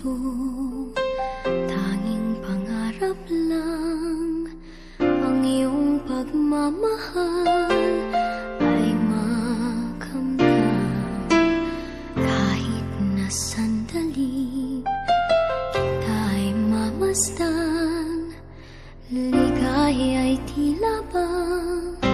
ito. Tanging pangarap lang Ang iyong pagmamahal Ay makamdam Kahit na sandali Kita'y mamasdan. Ligay ay tila bang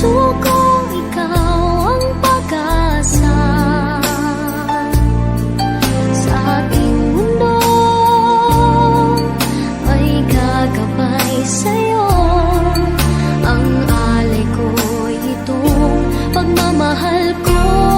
puso ko ikaw pag-asa Sa ating mundo. Ay gagabay sa'yo. Ang alay ko itong pagmamahal ko.